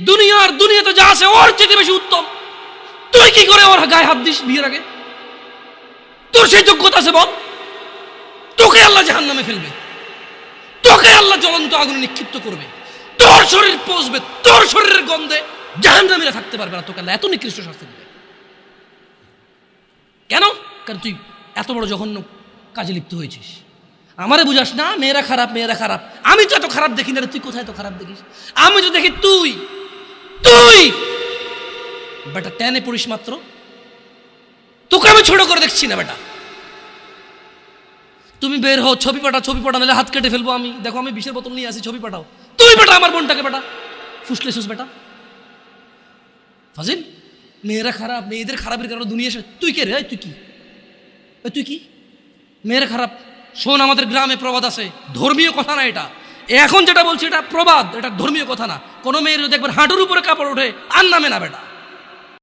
দুনিয়ার দুনিয়াতে যা আছে, ওর চেয়ে বেশি উত্তম। তুই কি করে ওর গায়ে হাত দিস বিয়ের আগে? তোর সেই যোগ্যতা আছে বল। তোকে আল্লাহ জাহান নামে ফেলবে। তোকে আল্লাহ জ্বলন্ত আগুনে নিক্ষিপ্ত করবে। তোর শরীর পচবে, তোর শরীরের গন্ধে জাহান নামে থাকতে পারবে না। তোকে আল্লাহ এত নিকৃষ্ট শাস্তি দেবে। কেন? কারণ তুই এত বড় জঘন্য কাজে লিপ্ত হয়েছিস। আমারে বুঝাস না, মেয়েরা খারাপ মেয়েরা খারাপ। আমি তো এত খারাপ দেখি না তুই কোথায় তো খারাপ দেখিস? আমি তো দেখি তুই তুই! বেটা টেনে পড়িস মাত্র। তোকে আমি ছোট করে দেখছি না বেটা। তুমি বের হও ছবি পাঠাও ছবি পাঠাও নাহলে হাত কেটে ফেলব আমি। দেখো আমি বিষের বোতল নিয়ে আসি ছবি পাঠাও। তুই বেটা আমার বোনটাকে বেটা। ফুসলে সুস বেটা। ফাজিল মেয়েরা খারাপ মেয়েদের খারাপের কারণে দুনিয়া তুই কে রে? তুই কি? তুই কি? মেয়েরা খারাপ। শোন আমাদের গ্রামে প্রবাদ আছে। ধর্মীয় কথা না এটা। এখন যেটা বলছি এটা প্রবাদ এটা ধর্মীয় কথা না। কোনো মেয়ের একবার হাঁটুর উপরে কাপড় উঠে আর নামে না বেটা।